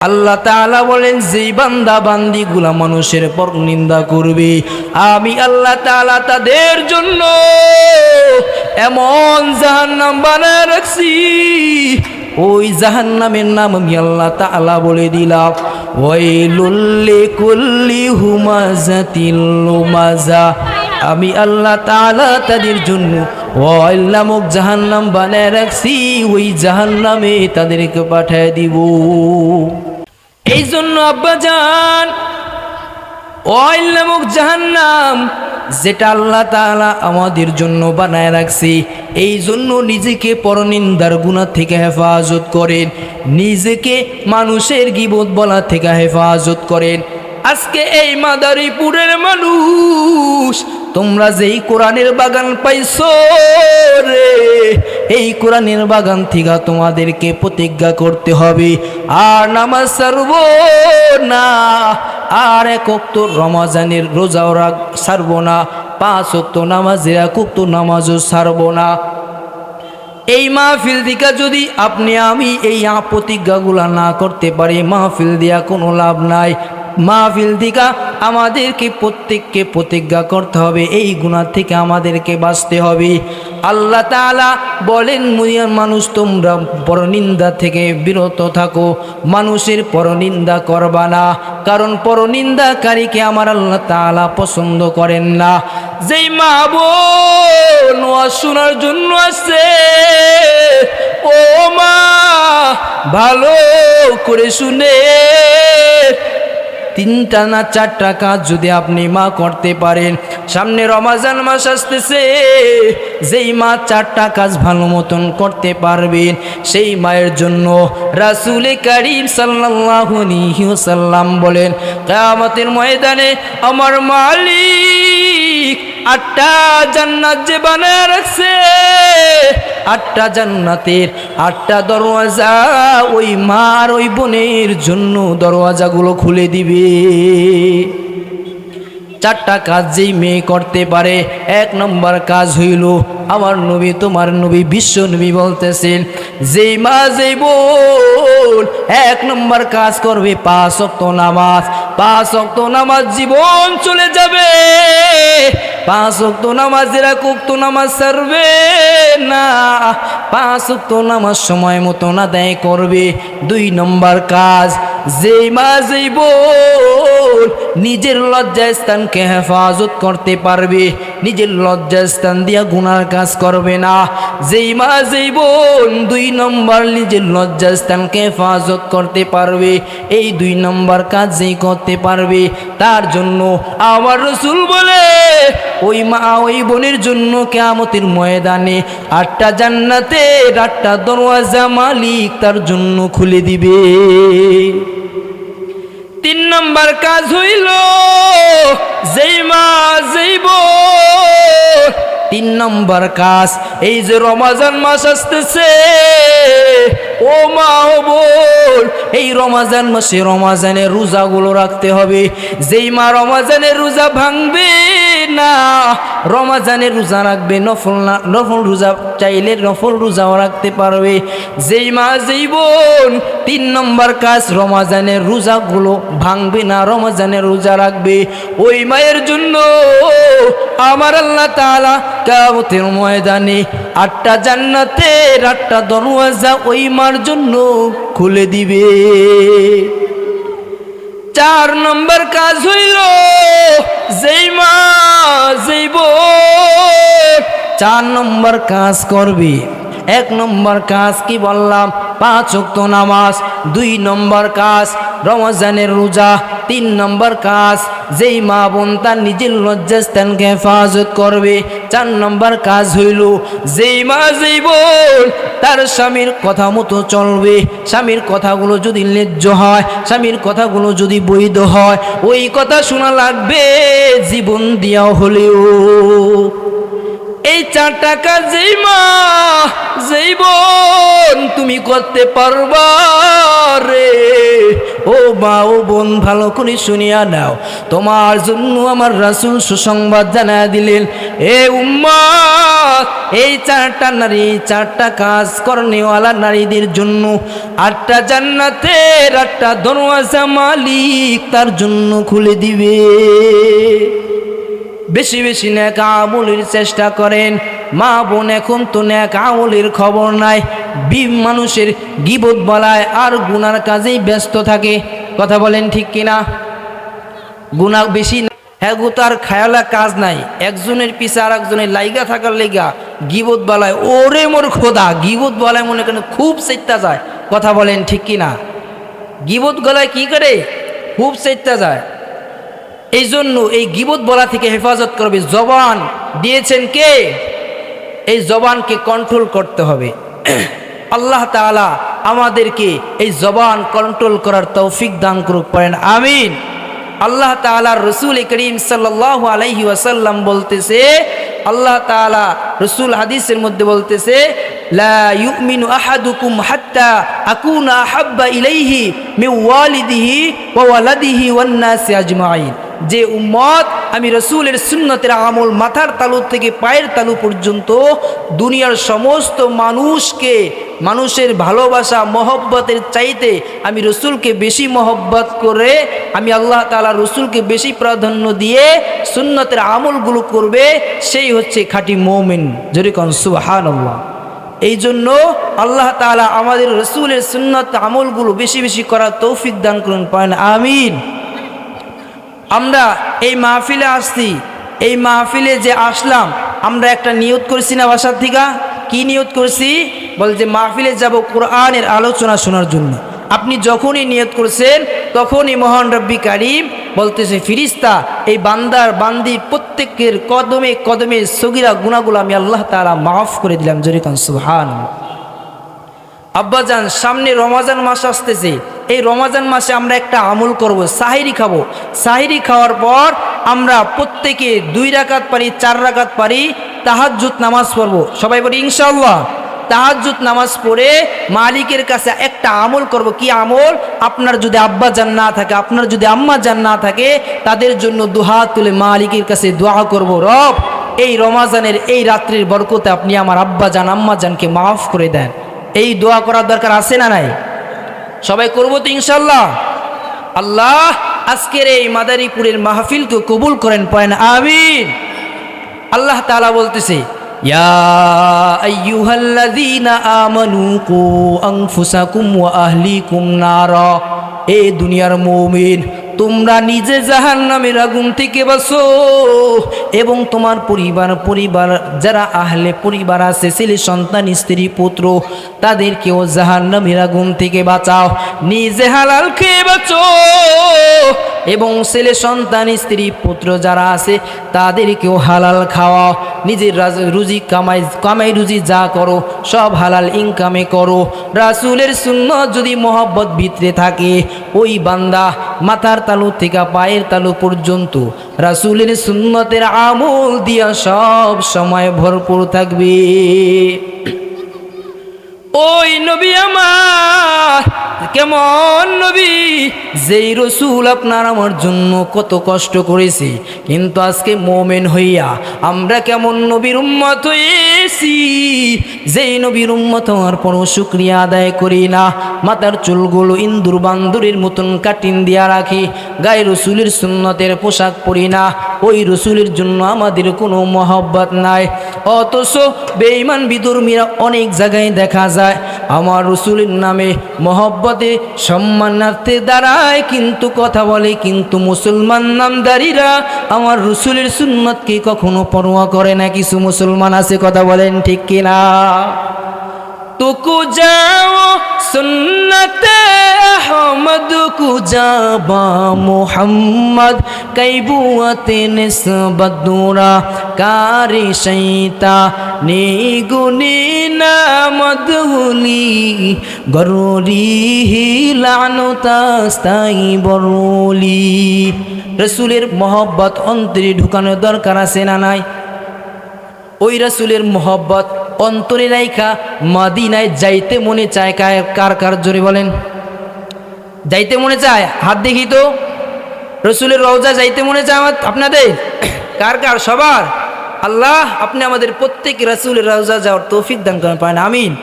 আল্লাহ তাআলা বলেন, যেই বান্দা বান্দিগুলা মানুষের পর নিন্দা করবে, আমি আল্লাহ তাআলা তাদের জন্য এমন জাহান্নাম বানায় রাখছি। ওই জাহান্নামের নাম আমি আল্লাহ তাআলা বলে দিলাম। ওয়াইলুল্লি কুল্লি হুমাজাতিল লুমাজা। আমি আল্লাহ তাআলা তাদের জন্য ওয়াইল নামক জাহান্নাম বানায় রাখছি। ওই জাহান্নামে তাদেরকে পাঠায় দিব। এই জন্য আব্বাজান অয়েল নামক জাহান্নাম যেটা আল্লাহ তাআলা আমাদের জন্য বানায় রাখছে এই জন্য নিজেকে পরনিন্দার গুণা থেকে হেফাজত করেন, নিজেকে মানুষের গিবত বলা থেকে হেফাজত করেন। আজকে এই মাদারীপুরের মানুষ তোমরা যেই কোরআনের বাগান পাইছো রে, এই কোরআনের বাগান থেকে তোমাদেরকে প্রতিজ্ঞা করতে হবে। আর নামাজ সারব না, আর এক অক্ত রমাজানের রোজাও রাগ সারব না, পাঁচ অক্ত নামাজের এক অক্ত নামাজও সারব না। এই মাহফিল দিকা যদি আপনি আমি এই প্রতিজ্ঞাগুলা না করতে পারি, মাহফিল দিয়া কোনো লাভ নাই। মাহফিল দিকা আমাদেরকে প্রত্যেককে প্রতিজ্ঞা করতে হবে। এই গুণার থেকে আমাদেরকে বাঁচতে হবে। আল্লাহ তাআলা বলেন, মুরিয়ার মানুষ, তোমরা পরনিন্দা থেকে বিরত থাকো। মানুষের পরনিন্দা করবা না। কারণ পরনিন্দাকারীকে আমার আল্লাহ তাআলা পছন্দ করেন না। যেই মা ওয়াজ শোনার জন্য আসছে, ও মা, ভালো করে শুনে তিনটা না চারটা কাজ যদি আপনি মা করতে পারেন। সামনে রমাজান মাস আসতেছে, যেই মা চারটা কাজ ভালো মতন করতে পারবেন, সেই মায়ের জন্য রাসুলে কারিম সাল্লাল্লাহু আলাইহি ওয়াসাল্লাম বলেন, কিয়ামতের ময়দানে আমার মালিক আটটা জান্নাত যে বানায় রাখছে। আটটা জান্নাতের আটটা দরওয়াজা ওই মার, ওই বোনের জন্য দরওয়াজাগুলো খুলে দিবে। চারটা কাজ যেই মেয়ে করতে পারে, এক নম্বর কাজ হইল, আমার নবী, তোমার নবী, বিশ্ব নবী বলতেছেন, যেই মা, যেই বোন, এক নম্বর কাজ করবে, পাঁচ অক্ত নামাজ, পাঁচ অক্ত নামাজ জীবন চলে যাবে। পাঁচ অক্ত নামাজেরা কুক্ত নামাজ সারবে না, পাঁচ অক্ত নামাজ সময় মতো না দেয় করবে। দুই নম্বর কাজ, যেই মা যেই বোন নিজের লজ্জাস্থানকে হেফাজত করতে পারবে। নিজের লজ্জাস্থান দিয়া গুনার কাজ করবে না। যেই মা, যেই বোন, দুই নম্বর নিজের লজ্জাস্থানকে হেফাজত করতে পারবে, এই দুই নম্বর কাজ যেই করতে পারবে, তার জন্য আমার রসুল বলে, ওই মা, ওই বোনের জন্য কেয়ামতের ময়দানে আটটা জান্নাতে আটটা দরওয়াজা মালিক তার জন্য খুলে দিবে। তিন নম্বর কাজ হইল, যেই মা যেই তিন নম্বর কাজ, এই যে রমাজান মাস আসতেছে, ও মা ও বোন, এই রমাজান মাসে রমাজানের রোজাগুলো রাখতে হবে। যেই মা রমাজানের রোজা ভাঙবে না। রমাজানের রোজা রাখবে, নফল না, নফল রোজা চাইলে নফল রোজাও রাখতে পারবে। যেই মা, যেই বোন, তিন নম্বর কাজ, রমাজানের রোজাগুলো ভাঙবে না, রমাজানের রোজা রাখবে। ওই মায়ের জন্য আমার আল্লাহ তাআলা কামতের ময়দানে আটটা জান্নাতের আটটা দরওয়াজা ওই মার জন্য খুলে দিবে। চার নম্বর কাজ হইল, যেই মা চার নম্বর কাজ করবে। এক নম্বর কাজ কি বললাম? পাঁচ অক্ত নামাজ, দুই নম্বর কাজ রমজানের রোজা, তিন নম্বর কাজ যেই মা বোন তার নিজের লজ্জাস্থানকে হেফাজত করবে। চার নম্বর কাজ হইল যেই মা যেই বোন তার স্বামীর কথা মতো চলবে। স্বামীর কথাগুলো যদি ন্যায্য হয়, স্বামীর কথাগুলো যদি বৈধ হয়, ওই কথা শোনা লাগবে জীবন দিয়াও হলেও। এই চার টাকা যেই মা, যেই বোন, তুমি করতে পারবা রে। ও মা, ও বোন, ভালো করে শুনিয়া নাও। তোমার জন্য আমার রাসূল সুসংবাদ জানা দিলেন, এ উম্মা, এই চারটা নারী, চারটা কাজ করনেওয়ালা নারীদের জন্য আটটা জান্নাতের, আটটা দরওয়াজা মালিক তার জন্য খুলে দিবে। বেশি বেশি ন্যাক চেষ্টা করেন। মা বোন এখন তো ন্যাক খবর নাই। বি মানুষের গিবত বলায় আর গুনার কাজেই ব্যস্ত থাকে। কথা বলেন ঠিক কিনা? গুণা বেশি হ্যাঁ তার খায়ালা কাজ নাই। একজনের পিছে আর একজনের লাইগা থাকার লেগা গিবত বলায়। ওরে মোর খোদা, গিবত বলায় মনে করেন খুব চেতা যায়। কথা বলেন ঠিক কিনা? গিবত গলায় কি করে? খুব চেতা যায়। এই জন্য এই গিবত বলা থেকে হেফাজত করবে। জবান দিয়েছেন কে? এই জবানকে কন্ট্রোল করতে হবে। আল্লাহ তাআলা আমাদেরকে এই জবান কন্ট্রোল করার তৌফিক দান করুক পারেন আমিন। আল্লাহ তাআলা রসুল করিম সাল্লাল্লাহু আলাইহি ওয়াসাল্লাম বলতেছে, আল্লাহ তাআলা রসুল হাদিসের মধ্যে বলতেছে আহাদুকুম হাত্তা আকুনা আহাব্বা ইলাইহি মিন ওয়ালিদিহি ওয়া ওয়ালাদিহি ওয়ান নাসি আজমাইন যে উম্মত আমি রসুলের সুন্নতের আমল মাথার তালু থেকে পায়ের তালু পর্যন্ত দুনিয়ার সমস্ত মানুষকে, মানুষের ভালোবাসা, মহব্বতের চাইতে আমি রসুলকে বেশি মহব্বত করে, আমি আল্লাহ তালা রসুলকে বেশি প্রাধান্য দিয়ে সুন্নতের আমলগুলো করবে, সেই হচ্ছে খাঁটি মৌমিন। জরিকন সুহান আল্লাহ এই জন্য আল্লাহ তালা আমাদের রসুলের সুন্নত আমলগুলো বেশি বেশি করার তৌফিক দান করুন পান আমিন। আমরা এই মাহফিলে আসছি, এই মাহফিলে যে আসলাম, আমরা একটা নিয়ত করছি না বাসার থেকে? কি নিয়ত করছি? বল যে মাহফিলে যাব কোরআনের আলোচনা শোনার জন্য। আপনি যখনই নিয়ত করছেন, তখনই মহান রব্বি কারিম বলতেছে, ফিরিস্তা, এই বান্দার বান্দির প্রত্যেকের কদমে কদমে সগিরা গুণাগুলো আমি আল্লাহ তালা মাফ করে দিলাম জরিকান সুহান আব্বাজান, সামনে রমাজান মাস আসতেছে। এই রমাজান মাসে আমরা একটা আমল করব, সাহিরি খাব। সাহিরি খাওয়ার পর আমরা প্রত্যেকে দুই রাকাত পারি, চার রাকাত পারি, তাহাজ্জুদ নামাজ পড়ব। সবাই বলি ইনশাল্লাহ তাহাজ্জুদ নামাজ পড়ে মালিকের কাছে একটা আমল করব। কি আমল? আপনার যদি আব্বা জান না থাকে, আপনার যদি আম্মা জান না থাকে, তাদের জন্য দুহাত তুলে মালিকের কাছে দোয়া করব। রব, এই রমাজানের এই রাত্রির বরকতে আপনি আমার আব্বা জান, আম্মা জানকে মাফ করে দেন। এই দোয়া করার দরকার আছে না নাই? সবাই করব তো ইনশাল্লাহ আল্লাহ, আজকের এই মাদারীপুরের মাহফিলকে কবুল করেন পয়েন আমিন। আল্লাহ তাআলা বলতেছে ইয়া আইয়ুহাল্লাযীনা আমানু কু আনফুসাকুম ওয়া আহলিকুম নারা এ দুনিয়ার মুমিন, তোমরা নিজে জাহান নামের আগুন থেকে বাঁচো এবং তোমার পরিবার পরিবার, যারা আহলে পরিবার আছে, ছেলে সন্তান, স্ত্রী, পুত্র, তাদেরকেও জাহান নামের আগুন থেকে বাঁচাও। নিজে হালাল খেয়ে বাঁচো। এবং ছেলে সন্তান, স্ত্রী, পুত্র যারা আছে, তাদেরকেও হালাল খাওয়াও। নিজের রুজি কামাই কামাই রুজি যা করো, সব হালাল ইনকামে করো। রাসুলের শূন্য যদি মহব্বত ভিতরে থাকে, ওই বান্দা মাথার তালু থেকে পায়ের তালু পর্যন্ত রাসুলের সুন্নতের আমল দিয়া সব সময় ভরপুর থাকবে। ওই নবী আমার, কেমন নবী? যেই রসুল আপনার আমার জন্য কত কষ্ট করেছে, কিন্তু আজকে মোমেন হইয়া আমরা কেমন নবীর উম্মত হয়েছি যেই নবীর উম্মত হওয়ার পরও শুক্রিয়া আদায় করি না। মাথার চুলগুলো ইন্দুর বান্দুরের মতন কাটিন দিয়া রাখি। গায়ে রসুলের সুন্নতের পোশাক পরি না। ওই রসুলের জন্য আমাদের কোনো মহব্বত নাই। অথচ বেঈমান বিদুর্মীরা অনেক জায়গায় দেখা যায়। আমার রসুলের নামে মহব্বতে সম্মানার্থে দাঁড়ায়। কিন্তু কথা বলে, কিন্তু মুসলমান নামদারিরা আমার রসুলের সুন্নতকে কখনো পরোয়া করে না। কিছু মুসলমান আছে, কথা বলেন ঠিক কিনা? তুকু যাও, সুন্নতে আহমদ কু যাবা মোহাম্মদ কৈবুয়তে নিসবদুরা কারি শৈতা, নিগুনি নামদহুলি গরুরি লানতাস্তাই বরুলি। রসুলের মহব্বত অন্তরে ঢুকানোর দরকার আছে না নাই? ওই রাসুলের মোহব্বত অন্তরে রাইখা মাদিনায় যাইতে মনে চায় কার কার জোরে বলেন। যাইতে মনে চায়? হাত দেখি তো। রসুলের রওজা যাইতে মনে চায় আমার আপনাদের? কার কার? সবার? আল্লাহ আপনি আমাদের প্রত্যেক রাসুলের রাজা যাওয়ার তৌফিক দান করেন, পারেন। আমিন।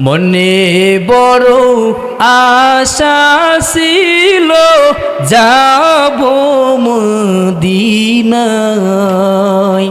মনে বড় আশা ছিল, যাব মদিনায়।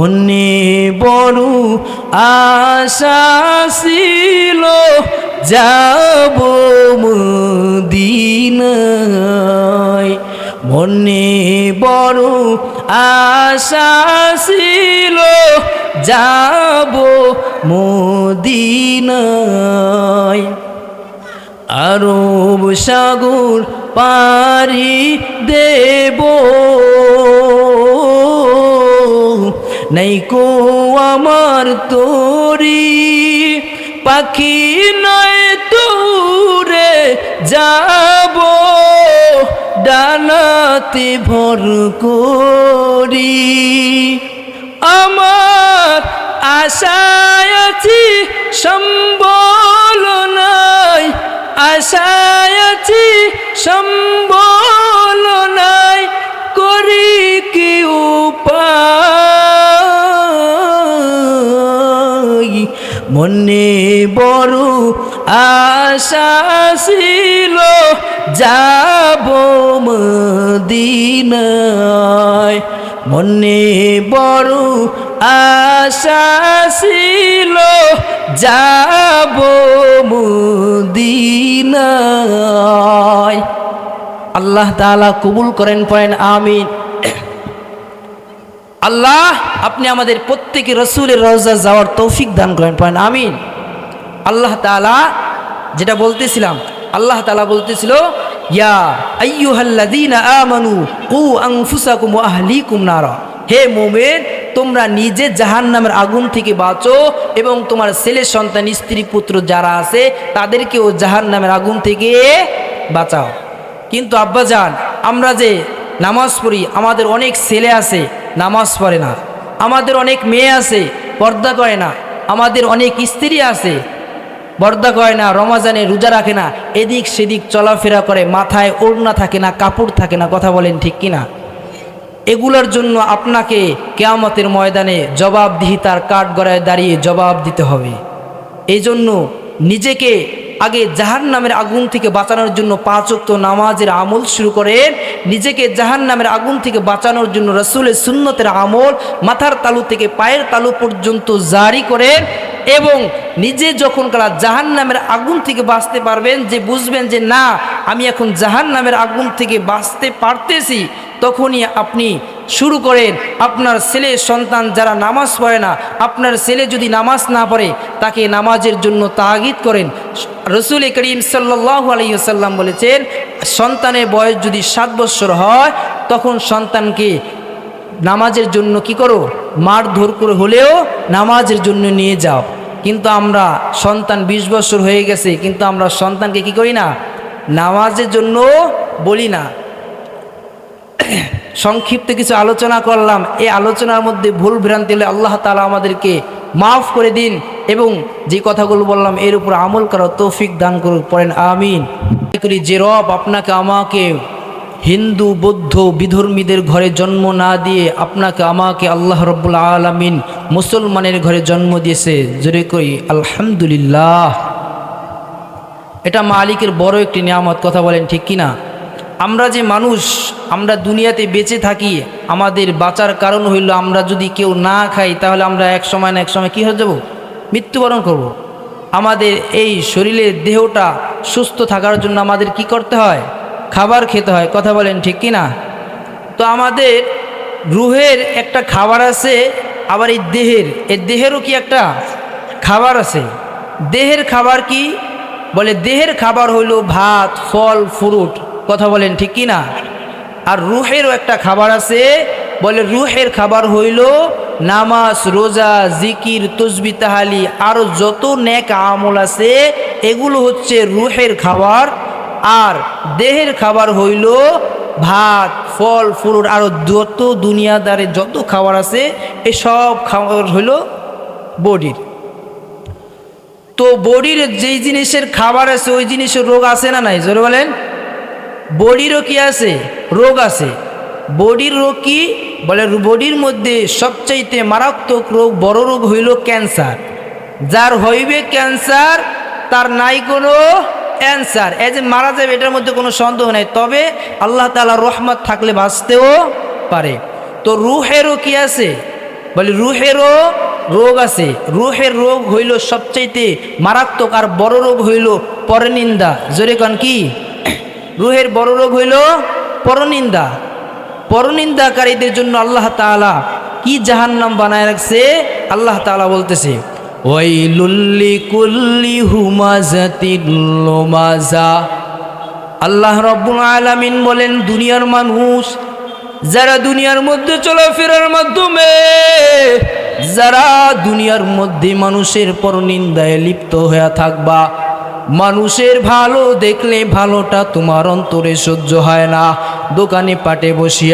মনে বড় আশা ছিল, যাব মদিনায়। মনে বড় আশা ছিল, যাব মদিনায়। আরব সাগর পারি দেব কো আমার তোরি। পাখি নয় তোরে যাব, ডানাতে ভর করি। আমার আশায় আছি, সম্বল নাই। আশায় আছি, সম্বল নাই। মনে বড় আশা ছিল, যাব মদিনায়। মনে বড় আশা ছিল, যাব মদিনায়। আল্লাহ তাআলা কবুল করেন, পড়েন, আমিন। আল্লাহ, আপনি আমাদের প্রত্যেকে রসুলের রওজা যাওয়ার তৌফিক দান করেন, পড়েন, আমিন। আল্লাহ তাআলা যেটা বলতেছিলাম, আল্লাহ তালা বলতেছিল, ইয়া হে মুমিন, তোমরা নিজে জাহান্নামের আগুন থেকে বাঁচো এবং তোমার ছেলে, সন্তান, স্ত্রী, পুত্র যারা আছে, তাদেরকেও জাহান্নামের আগুন থেকে বাঁচাও। কিন্তু আব্বা আব্বাজান, আমরা যে নামাজ পড়ি, আমাদের অনেক ছেলে আছে নামাজ পড়ে না। আমাদের অনেক মেয়ে আছে, পর্দা করে না। আমাদের অনেক স্ত্রী আছে, পর্দা করে না, রমাজানে রোজা রাখে না। এদিক সেদিক চলাফেরা করে, মাথায় ওড়না থাকে না, কাপড় থাকে না, কথা বলেন ঠিক কিনা এগুলোর জন্য আপনাকে কেয়ামতের ময়দানে জবাবদিহিতার কাঠ গড়ায় দাঁড়িয়ে জবাব দিতে হবে। এই জন্য নিজেকে আগে জাহান নামের আগুন থেকে বাঁচানোর জন্য পাঁচক্ত নামাজের আমল শুরু করেন নিজেকে জাহান নামের আগুন থেকে বাঁচানোর জন্য রসুলের সুন্নতের আমল মাথার তালু থেকে পায়ের তালু পর্যন্ত জারি করেন এবং নিজে যখন কারা জাহান নামের আগুন থেকে বাঁচতে পারবেন, যে বুঝবেন যে না, আমি এখন জাহান নামের আগুন থেকে বাঁচতে পারতেছি, তখনই আপনি শুরু করেন। আপনার ছেলে, সন্তান যারা নামাজ পড়ে না, আপনার ছেলে যদি নামাজ না পড়ে, তাকে নামাজের জন্য তাগিদ করেন। রসুল করিম সাল্লাহ আলাইসাল্লাম বলেছেন, সন্তানের বয়স যদি সাত বৎসর হয়, তখন সন্তানকে নামাজের জন্য কি করো? মার ধর করে হলেও নামাজের জন্য নিয়ে যাও। কিন্তু আমরা সন্তান ২০ বছর হয়ে গেছে, কিন্তু আমরা সন্তানকে কি করি না? নামাজের জন্য বলি না। সংক্ষিপ্ত কিছু আলোচনা করলাম। এই আলোচনার মধ্যে ভুল ভ্রান্তি হলে আল্লাহ তালা আমাদেরকে মাফ করে দিন এবং যে কথাগুলো বললাম, এর উপর আমল করার তৌফিক দান করুক, পড়েন, আমিন। করি যে রব আপনাকে, আমাকে হিন্দু, বৌদ্ধ, বিধর্মীদের ঘরে জন্ম না দিয়ে আপনাকে, আমাকে আল্লাহ রব্বুল আলমিন মুসলমানের ঘরে জন্ম দিয়েছে, জোরে করি আলহামদুলিল্লাহ। এটা মালিকের বড় একটি নিয়ামত, কথা বলেন ঠিক কিনা? আমরা যে মানুষ, আমরা দুনিয়াতে বেঁচে থাকি, আমাদের বাঁচার কারণ হইল আমরা যদি কেউ না খাই, তাহলে আমরা এক সময় না এক সময় কী হয়ে যাব? মৃত্যুবরণ করব। আমাদের এই শরীরের দেহটা সুস্থ থাকার জন্য আমাদের কি করতে হয়? খাবার খেতে হয়, কথা বলেন ঠিক কি না তো আমাদের রুহের একটা খাবার আছে আবার এই দেহের, এই দেহেরও কি একটা খাবার আছে? দেহের খাবার কি? বলে দেহের খাবার হইল ভাত, ফল, ফ্রুট। কথা বলেন ঠিক কি না আর রুহেরও একটা খাবার আছে, বলে রুহের খাবার হইল নামাজ, রোজা, জিকির, তসবি, তাহালি আরও যত ন্যাক আমল আছে, এগুলো হচ্ছে রুহের খাবার। আর দেহের খাবার হইল ভাত, ফল, ফুল আরও যত দুনিয়াদারে যত খাবার আছে এই সব খাবার হইল বডির। তো বডির যেই জিনিসের খাবার আছে, ওই জিনিসের রোগ আছে না নাই? জোরে বলেন। বডিরও কি আছে? রোগ আছে। বডির রোগ কি? বলে বডির মধ্যে সবচাইতে মারাত্মক রোগ, বড় রোগ হইল ক্যান্সার। যার হইবে ক্যান্সার, তার নাই কোনো অ্যান্সার। এই যে মারা যাবে, এটার মধ্যে কোনো সন্দেহ নাই। তবে আল্লাহ তালা রহমত থাকলে বাঁচতেও পারে। তো রুহেরও কি আছে? বলে, রুহেরও রোগ আছে। রুহের রোগ হইল সবচাইতে মারাত্মক আর বড় রোগ হইল পরনিন্দা। জোরে কন কি? রুহের বড় রোগ হইল পরনিন্দা। পরনিন্দাকারীদের জন্য আল্লাহ তাআলা কি জাহান্নাম বানায় রাখছে? আল্লাহ তাআলা বলতেছে আল্লাহ রব্বুল আলামিন বলেন, দুনিয়ার মানুষ, যারা দুনিয়ার মধ্যে চলাফেরার মাধ্যমে, যারা দুনিয়ার মধ্যে মানুষের পরনিন্দায় লিপ্ত হয়ে থাকবা, মানুষের ভালো দেখলে ভালোটা তোমার অন্তরে সহ্য হয় না, দোকানে পাটে বসিয়া